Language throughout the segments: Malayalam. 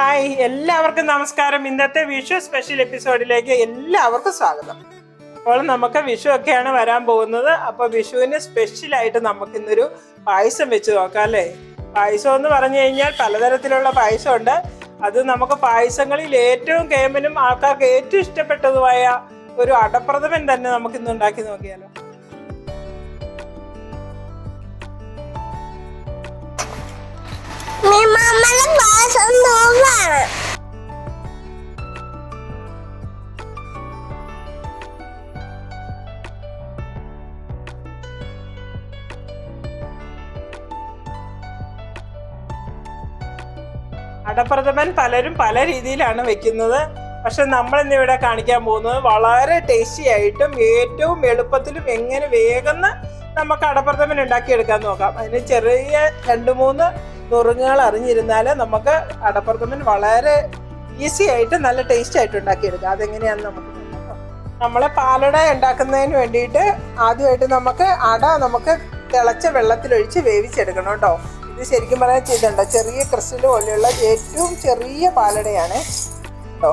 ഹായ്. എല്ലാവർക്കും നമസ്കാരം. ഇന്നത്തെ വിഷു സ്പെഷ്യൽ എപ്പിസോഡിലേക്ക് എല്ലാവർക്കും സ്വാഗതം. അപ്പോൾ നമുക്ക് വിഷു ഒക്കെയാണ് വരാൻ പോകുന്നത്. അപ്പൊ വിഷുവിന് സ്പെഷ്യൽ ആയിട്ട് നമുക്ക് ഇന്നൊരു പായസം വെച്ച് നോക്കാം അല്ലേ? പായസം എന്ന് പറഞ്ഞു കഴിഞ്ഞാൽ പലതരത്തിലുള്ള പായസം ഉണ്ട് അത് നമുക്ക് പായസങ്ങളിൽ ഏറ്റവും കേമനും ആൾക്കാർക്ക് ഏറ്റവും ഇഷ്ടപ്പെട്ടതുമായ ഒരു അടപ്രഥമൻ തന്നെ നമുക്ക് ഇന്ന് ഉണ്ടാക്കി നോക്കിയാലോ. మీ അടപ്രഥമൻ പലരും പല രീതിയിലാണ് വെക്കുന്നത്. പക്ഷെ നമ്മൾ ഇവിടെ കാണിക്കാൻ പോകുന്നത് വളരെ ടേസ്റ്റി ആയിട്ടും ഏറ്റവും എളുപ്പത്തിലും എങ്ങനെ വേഗം നമുക്ക് അടപ്രഥമൻ ഉണ്ടാക്കിയെടുക്കാൻ നോക്കാം. അതിന് ചെറിയ രണ്ട് മൂന്ന് നുറുങ്ങുകൾ അറിഞ്ഞിരുന്നാൽ നമുക്ക് അടപ്രഥമൻ വളരെ ഈസി ആയിട്ട് നല്ല ടേസ്റ്റ് ആയിട്ട് ഉണ്ടാക്കിയെടുക്കാം. അതെങ്ങനെയാണെന്ന് നമുക്ക് നമ്മൾ പാലട ഉണ്ടാക്കുന്നതിന് വേണ്ടിയിട്ട് ആദ്യമായിട്ട് നമുക്ക് അട നമുക്ക് തിളച്ച വെള്ളത്തിലൊഴിച്ച് വേവിച്ചെടുക്കണം കേട്ടോ. ഇത് ശരിക്കും പറയാൻ ചെയ്തിട്ടുണ്ട് ചെറിയ ക്രിസ്റ്റൽ പോലെയുള്ള ഏറ്റവും ചെറിയ പാലടയാണ് കേട്ടോ.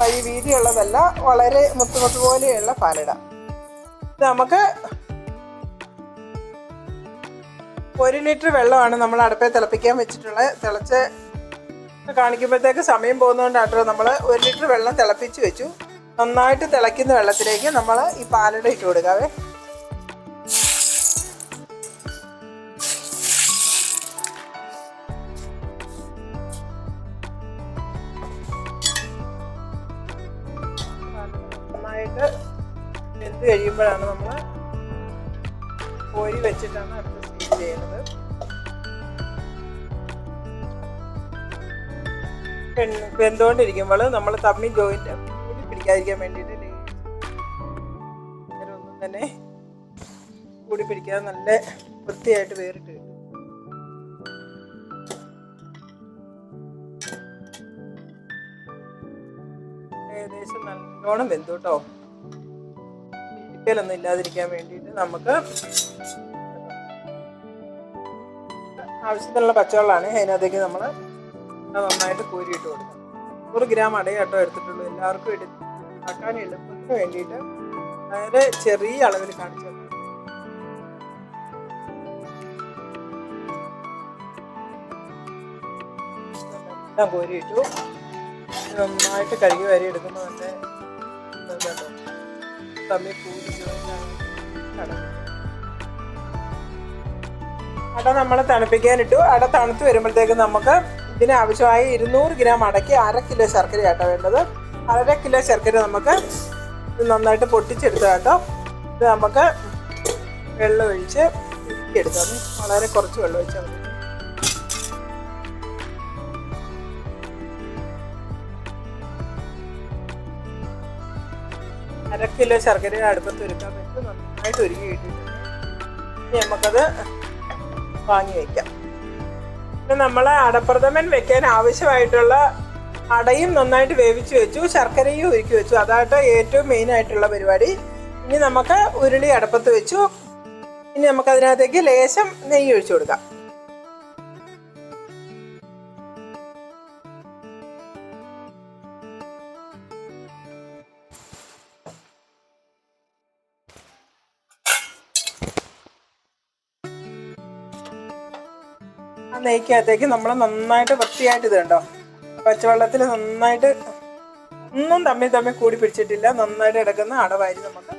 വഴി വീതിയുള്ളതല്ല വളരെ മുത്തുമുത്ത് പോലെയുള്ള പാലട. നമുക്ക് ഒരു ലിറ്റർ വെള്ളമാണ് നമ്മൾ അടുപ്പേ തിളപ്പിക്കാൻ വെച്ചിട്ടുള്ളത്. തിളച്ച് കാണിക്കുമ്പോഴത്തേക്ക് സമയം പോകുന്നതുകൊണ്ടാട്ടോ നമ്മൾ ഒരു ലിറ്റർ വെള്ളം തിളപ്പിച്ച് വെച്ചു. നന്നായിട്ട് തിളയ്ക്കുന്ന വെള്ളത്തിലേക്ക് നമ്മൾ ഈ പാലട ഇട്ട് കൊടുക്കാവേ. നന്നായിട്ട് വെന്ത് കഴിയുമ്പോഴാണ് നമ്മൾ കോരി വെച്ചിട്ടാണ് ചെയ്യുന്നത് വെന്തുകൊണ്ടിരിക്കുമ്പോൾ നമ്മൾ തമ്മി ജോയിന്റ് കൂടി പിടിക്കാതിരിക്കാൻ വേണ്ടിയിട്ട് ഒന്നും തന്നെ കൂടി പിടിക്കാതെ നല്ല വൃത്തിയായിട്ട് വേറിട്ട് ഏകദേശം നല്ലോണം വെന്തു കേട്ടോ. ഇരിക്കലൊന്നും ഇല്ലാതിരിക്കാൻ വേണ്ടിയിട്ട് നമുക്ക് ആവശ്യത്തിനുള്ള പച്ചവെള്ളമാണ് അതിനകത്തേക്ക് നമ്മൾ നന്നായിട്ട് കോരിയിട്ട് കൊടുക്കണം നൂറ് ഗ്രാം അടയാട്ടോ എടുത്തിട്ടുള്ളൂ എല്ലാവർക്കും എടുത്ത് ആക്കാൻ എളുപ്പത്തിന് വേണ്ടിയിട്ട് വളരെ ചെറിയ അളവിൽ കാണിച്ചു. എല്ലാം കോരിയിട്ടു. നന്നായിട്ട് കഴുകി വരി എടുക്കുമ്പോൾ തന്നെ തമ്മിൽ കൂടി കടന്നു അട നമ്മൾ തണുപ്പിക്കാനിട്ടു അട തണുത്ത് വരുമ്പോഴത്തേക്ക് നമുക്ക് ഇതിന് ആവശ്യമായി ഇരുന്നൂറ് ഗ്രാം അടയ്ക്ക് അര കിലോ ശർക്കര ആട്ടോ വേണ്ടത്. അര കിലോ ശർക്കര നമുക്ക് നന്നായിട്ട് പൊട്ടിച്ചെടുത്ത കേട്ടോ. ഇത് നമുക്ക് വെള്ളം ഒഴിച്ച് എടുക്കാം വളരെ കുറച്ച് വെള്ളം ഒഴിച്ചാൽ മതി. അര കിലോ ശർക്കര അടുപ്പത്ത് ഒരുക്കാൻ വെച്ച് നന്നായിട്ട് ഒരുക്കി ഇട്ടിട്ടുണ്ട്. ഇനി നമുക്കത് വാങ്ങി വെക്കാം. പിന്നെ നമ്മൾ അടപ്രഥമൻ വെക്കാൻ ആവശ്യമായിട്ടുള്ള അടയും നന്നായിട്ട് വേവിച്ച് വെച്ചു ശർക്കരയും ഒരുക്കി വെച്ചു. അതായിട്ട് ഏറ്റവും മെയിൻ ആയിട്ടുള്ള പരിപാടി. ഇനി നമുക്ക് ഉരുളി അടപ്പത്ത് വെച്ചു. ഇനി നമുക്ക് അതിനകത്തേക്ക് ലേശം നെയ്യ് ഒഴിച്ചു കൊടുക്കാം. നെയ്ക്കകത്തേക്ക് നമ്മൾ നന്നായിട്ട് വൃത്തിയായിട്ട് ഇത് കണ്ടോ പച്ചവെള്ളത്തിൽ നന്നായിട്ട് ഒന്നും തമ്മിൽ തമ്മിൽ കൂടി പിടിച്ചിട്ടില്ല. നന്നായിട്ട് കിടക്കുന്ന അടവാരി നമുക്ക്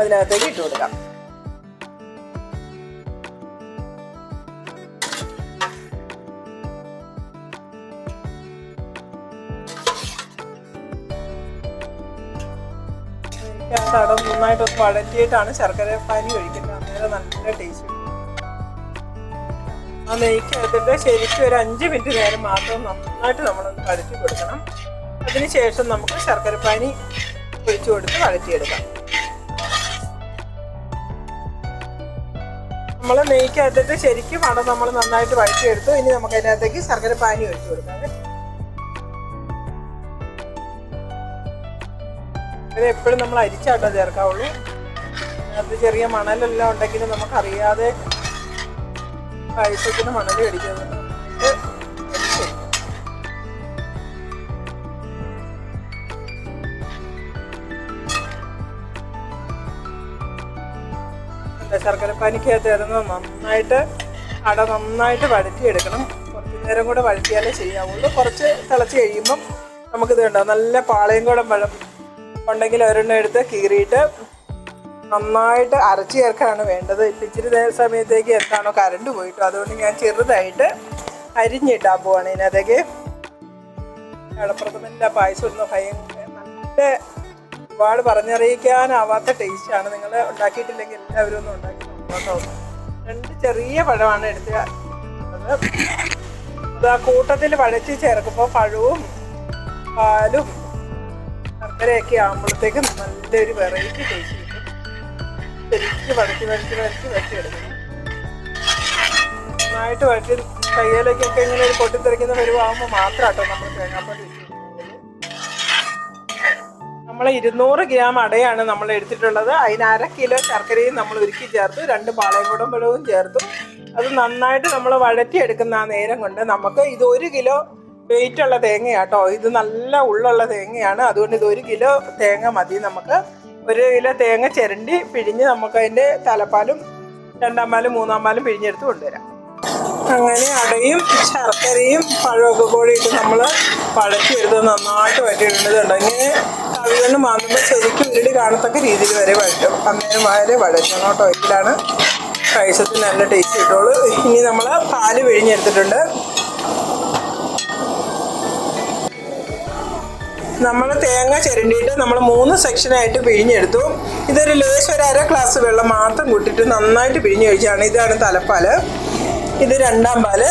അതിനകത്തേക്ക് ഇട്ട് കൊടുക്കാം. അട നന്നായിട്ട് വഴറ്റിയിട്ടാണ് ശർക്കര പാനി കഴിക്കുന്നത് അന്നേരം നല്ല ടേസ്റ്റ് ആ നെയ്ക്കകത്തിട്ട് ശരിക്കും ഒരു അഞ്ച് മിനിറ്റ് നേരം മാത്രം നന്നായിട്ട് നമ്മളൊന്ന് വഴറ്റി കൊടുക്കണം. അതിനുശേഷം നമുക്ക് ശർക്കരപ്പാനി ഒഴിച്ചു കൊടുത്ത് വഴറ്റിയെടുക്കാം. നമ്മൾ നെയ്ക്കകത്തിട്ട് ശരിക്കും അട നമ്മൾ നന്നായിട്ട് വഴറ്റിയെടുത്തു. ഇനി നമുക്ക് അതിനകത്തേക്ക് ശർക്കരപ്പാനി ഒഴിച്ചു കൊടുക്കാം. ഇത് എപ്പോഴും നമ്മൾ അരിച്ചാട്ടോ ചേർക്കാവുള്ളൂ. അത് ചെറിയ മണലെല്ലാം ഉണ്ടെങ്കിൽ നമുക്കറിയാതെ ആയിട്ടത്തിന് മണൽ ശർക്കര ശർക്കരപ്പാനിക്കകത്തിരുന്ന് നന്നായിട്ട് അട നന്നായിട്ട് വഴറ്റിയെടുക്കണം. കുറച്ച് നേരം കൂടെ വഴറ്റിയാലേ ചെയ്യാവുള്ളൂ കുറച്ച് തിളച്ച് കഴിയുമ്പം നമുക്കിത് കണ്ടോ നല്ല പാളയും കൂടെ വെള്ളം ഉണ്ടെങ്കിൽ ഒരെണ്ണം എടുത്ത് കീറിയിട്ട് നന്നായിട്ട് അരച്ച് ചേർക്കാനാണ് വേണ്ടത്. ഇപ്പം ഇച്ചിരി സമയത്തേക്ക് എന്താണോ കരണ്ട് പോയിട്ടു. അതുകൊണ്ട് ഞാൻ ചെറുതായിട്ട് അരിഞ്ഞിട്ടാൻ പോവാണ് ഇതിനകത്തേക്ക്. എളപ്രഥമന്റെ പായസം ഒന്ന് ഭയങ്കര നല്ല ഒരുപാട് പറഞ്ഞറിയിക്കാനാവാത്ത ടേസ്റ്റാണ് നിങ്ങൾ ഉണ്ടാക്കിയിട്ടില്ലെങ്കിൽ എല്ലാവരും ഒന്നും ഉണ്ടാക്കി രണ്ട് ചെറിയ പഴമാണ് എടുത്തത് ആ കൂട്ടത്തിൽ വഴച്ച് ചേർക്കുമ്പോൾ പഴവും പാലും ശർക്കരയൊക്കെ ആകുമ്പോഴത്തേക്കും നല്ലൊരു വെറൈറ്റി ടേസ്റ്റ് ശരിക്കും വഴറ്റി വഴറ്റി വഴറ്റി വഴറ്റി എടുക്കണം നന്നായിട്ട് വഴറ്റി കയ്യിലേക്കൊക്കെ ഇങ്ങനെ ഒരു പൊട്ടിത്തെറിക്കുന്ന വരുവാകുമ്പോൾ മാത്രം കേട്ടോ നമ്മൾ തേങ്ങാപ്പാട്ട് നമ്മൾ ഇരുന്നൂറ് ഗ്രാം അടയാണ് നമ്മൾ എടുത്തിട്ടുള്ളത്. അതിന് അര കിലോ ശർക്കരയും നമ്മൾ ഒരുക്കി ചേർത്തു. രണ്ട് പാളയംകുടം വെള്ളവും ചേർത്തു. അത് നന്നായിട്ട് നമ്മൾ വഴറ്റിയെടുക്കുന്ന ആ നേരം കൊണ്ട് നമുക്ക് ഇത് ഒരു കിലോ വെയിറ്റ് ഉള്ള തേങ്ങയാട്ടോ. ഇത് നല്ല ഉള്ളുള്ള തേങ്ങയാണ്. അതുകൊണ്ട് ഇത് ഒരു കിലോ തേങ്ങ മതി നമുക്ക്. ഒരു കിലോ തേങ്ങ ചിരണ്ടി പിഴിഞ്ഞ് നമുക്ക് അതിന്റെ തലപ്പാലും രണ്ടാം പാലും മൂന്നാം പാലും പിഴിഞ്ഞെടുത്ത് കൊണ്ടുവരാം. അങ്ങനെ അടയും ശർക്കരയും പഴമൊക്കെ കൂടി ഇട്ട് നമ്മൾ പഴച്ചെടുത്ത് നന്നായിട്ട് വഴറ്റിയിടുന്നതുണ്ട് ഇങ്ങനെ കവികൊണ്ട് മാന്തുമ്പോൾ ശരിക്കും ഉരുളി കാണത്തക്ക രീതിയിൽ വരെ വഴറ്റും. അന്നേരം വരെ വഴറ്റണം കേട്ടോ. ഇതിലാണ് കഴിച്ചത് നല്ല ടേസ്റ്റ് കിട്ടുള്ളൂ. ഇനി നമ്മൾ പാൽ പിഴിഞ്ഞെടുത്തിട്ടുണ്ട്. നമ്മൾ തേങ്ങ ചിരണ്ടിയിട്ട് നമ്മൾ മൂന്ന് സെക്ഷനായിട്ട് പിഴിഞ്ഞെടുത്തു. ഇതൊരു ലേശം ഒരു അര ഗ്ലാസ് വെള്ളം മാത്രം കൂട്ടിയിട്ട് നന്നായിട്ട് പിഴിഞ്ഞ് കഴിച്ചാണ്. ഇതാണ് തലപ്പാൽ. ഇത് രണ്ടാം പാൽ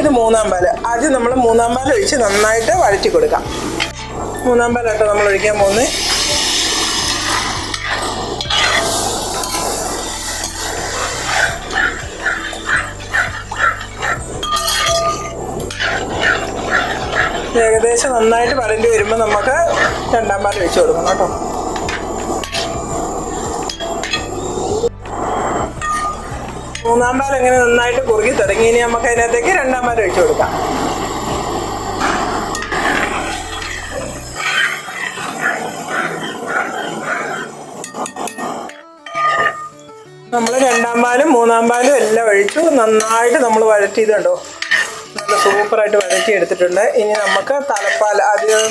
ഇത് മൂന്നാം പാൽ. ആദ്യം നമ്മൾ മൂന്നാം പാൽ ഒഴിച്ച് നന്നായിട്ട് വഴറ്റി കൊടുക്കാം. മൂന്നാം പാലാട്ടോ നമ്മൾ ഒഴിക്കാൻ പോകുന്നത്. ഏകദേശം നന്നായിട്ട് വരണ്ടി വരുമ്പോൾ നമുക്ക് രണ്ടാം പാൽ വെച്ച് കൊടുക്കണം കേട്ടോ. മൂന്നാം പാൽ ഇങ്ങനെ നന്നായിട്ട് കുറുകി തുടങ്ങി ഇനി നമുക്ക് അതിനകത്തേക്ക് രണ്ടാം പാൽ ഒഴിച്ചു കൊടുക്കാം. നമ്മൾ രണ്ടാം പാലും മൂന്നാം പാലും എല്ലാം ഒഴിച്ചു നന്നായിട്ട് നമ്മൾ വഴറ്റിയത് കണ്ടോ നല്ല സൂപ്പറായിട്ട് വഴറ്റി എടുത്തിട്ടുണ്ട്. ഇനി നമുക്ക് തലപ്പാൽ ആദ്യം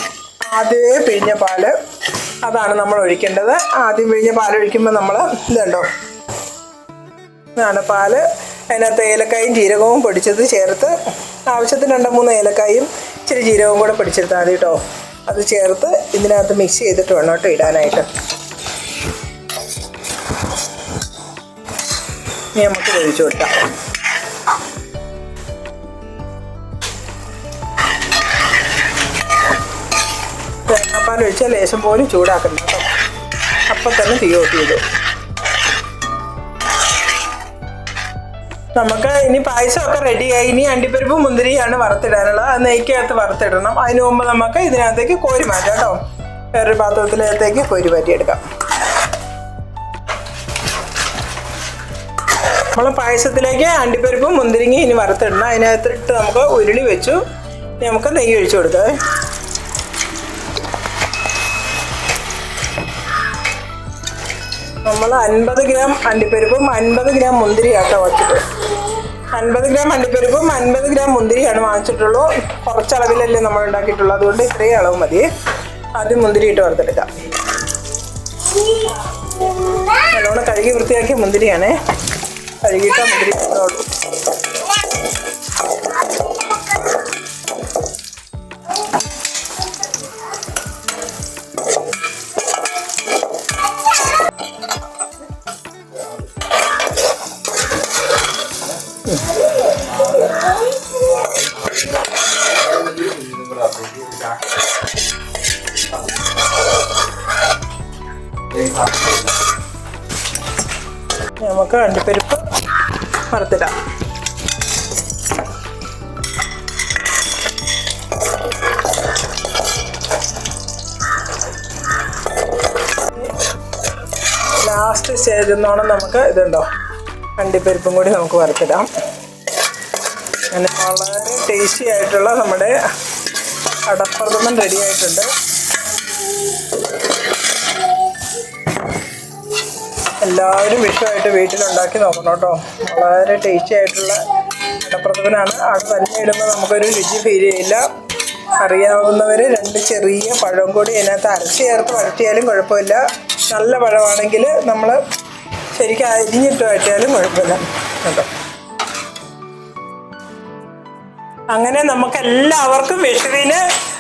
ആദ്യമേ പിഴിഞ്ഞ പാൽ അതാണ് നമ്മൾ ഒഴിക്കേണ്ടത്. ആദ്യം പിഴിഞ്ഞ പാൽ ഒഴിക്കുമ്പോൾ നമ്മൾ ഇതുണ്ടോ ഇതാണ് പാൽ. അതിനകത്ത് ഏലക്കായും ജീരകവും പൊടിച്ചത് ചേർത്ത് ആവശ്യത്തിന് രണ്ട് മൂന്ന് ഏലക്കായും ഇച്ചിരി ജീരകവും കൂടെ പൊടിച്ചെടുത്താൽ മതി കേട്ടോ. അത് ചേർത്ത് ഇതിനകത്ത് മിക്സ് ചെയ്തിട്ട് വേണം കേട്ടോ ഇടാനായിട്ട്. ഇനി നമുക്ക് ഒഴിച്ചു കൊടുക്കാം. ഒഴിച്ചാൽ ലേശം പോലും ചൂടാക്കണം കേട്ടോ. അപ്പം തന്നെ തീ ഓഫ് ചെയ്തു. നമുക്ക് ഇനി പായസമൊക്കെ റെഡിയായി ഇനി അണ്ടിപ്പരിപ്പ് മുന്തിരിയാണ് വറുത്തിടാനുള്ളത്. അത് നെയ്ക്കകത്ത് വറുത്തിടണം. അതിനു മുമ്പ് നമുക്ക് ഇതിനകത്തേക്ക് കോരി മാറ്റാം കേട്ടോ. വേറൊരു പാത്രത്തിനകത്തേക്ക് കോരി മാറ്റിയെടുക്കാം. നമ്മൾ പായസത്തിലേക്ക് അണ്ടിപ്പരിപ്പും മുന്തിരിങ്ങയും ഇനി വറുത്തിടണം. അതിനകത്തിട്ട് നമുക്ക് ഉരുളി വെച്ചു. നമുക്ക് നെയ്യ് ഒഴിച്ചു കൊടുക്കാം. നമ്മൾ അൻപത് ഗ്രാം അണ്ടിപ്പരിപ്പും അൻപത് ഗ്രാം മുന്തിരി ആട്ടോ വച്ചിട്ട്. അൻപത് ഗ്രാം അണ്ടിപ്പരിപ്പും അൻപത് ഗ്രാം മുന്തിരിയാണ് വാങ്ങിച്ചിട്ടുള്ളൂ. കുറച്ച് അളവിലല്ലേ നമ്മൾ ഉണ്ടാക്കിയിട്ടുള്ളൂ. അതുകൊണ്ട് ഇത്രയും അളവ് മതി. ആദ്യം മുന്തിരി ഇട്ട് വറുത്തെടുക്കാം. നല്ലോണം കഴുകി വൃത്തിയാക്കിയ മുന്തിരിയാണേ. കഴുകിയിട്ടാ മുന്തിരി നമുക്ക് അണ്ടിപ്പരിപ്പ് വറുത്തിടാം. ലാസ്റ്റ് എന്നോണം നമുക്ക് ഇതുണ്ടോ? അണ്ടിപ്പരിപ്പും കൂടി നമുക്ക് വറുത്തിടാം. അങ്ങനെ വളരെ ടേസ്റ്റി ആയിട്ടുള്ള നമ്മുടെ അടപ്രഥമൻ റെഡി ആയിട്ടുണ്ട്. എല്ലാവരും വിഷമായിട്ട് വീട്ടിലുണ്ടാക്കി നോക്കണം കേട്ടോ. വളരെ ടേസ്റ്റി ആയിട്ടുള്ള അടപ്രഥമനാണ് അത് തന്നെ ഇടുമ്പോൾ നമുക്കൊരു രുചി ഫീൽ ചെയ്യില്ല. അറിയാവുന്നവർ രണ്ട് ചെറിയ പഴം കൂടി അതിനകത്ത് അരച്ച് ചേർത്ത് വഴറ്റിയാലും കുഴപ്പമില്ല. നല്ല പഴമാണെങ്കിൽ നമ്മൾ ശരിക്കും അരിഞ്ഞിട്ട് വഴറ്റിയാലും കുഴപ്പമില്ല. കേട്ടോ. അങ്ങനെ നമുക്ക് എല്ലാവർക്കും വിഷുവിന്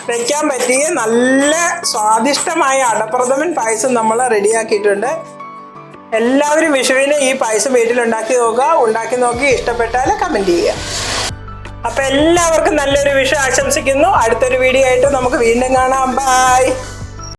വെക്കാൻ പറ്റിയ നല്ല സ്വാദിഷ്ടമായ അടപ്രഥമൻ പായസം നമ്മൾ റെഡിയാക്കിയിട്ടുണ്ട് എല്ലാവരും വിഷുവിന് ഈ പായസം വീട്ടിലുണ്ടാക്കി നോക്കുക. ഉണ്ടാക്കി നോക്കി ഇഷ്ടപ്പെട്ടാൽ കമന്റ് ചെയ്യുക. അപ്പം എല്ലാവർക്കും നല്ലൊരു വിഷു ആശംസിക്കുന്നു. അടുത്തൊരു വീഡിയോ ആയിട്ട് നമുക്ക് വീണ്ടും കാണാം. ബൈ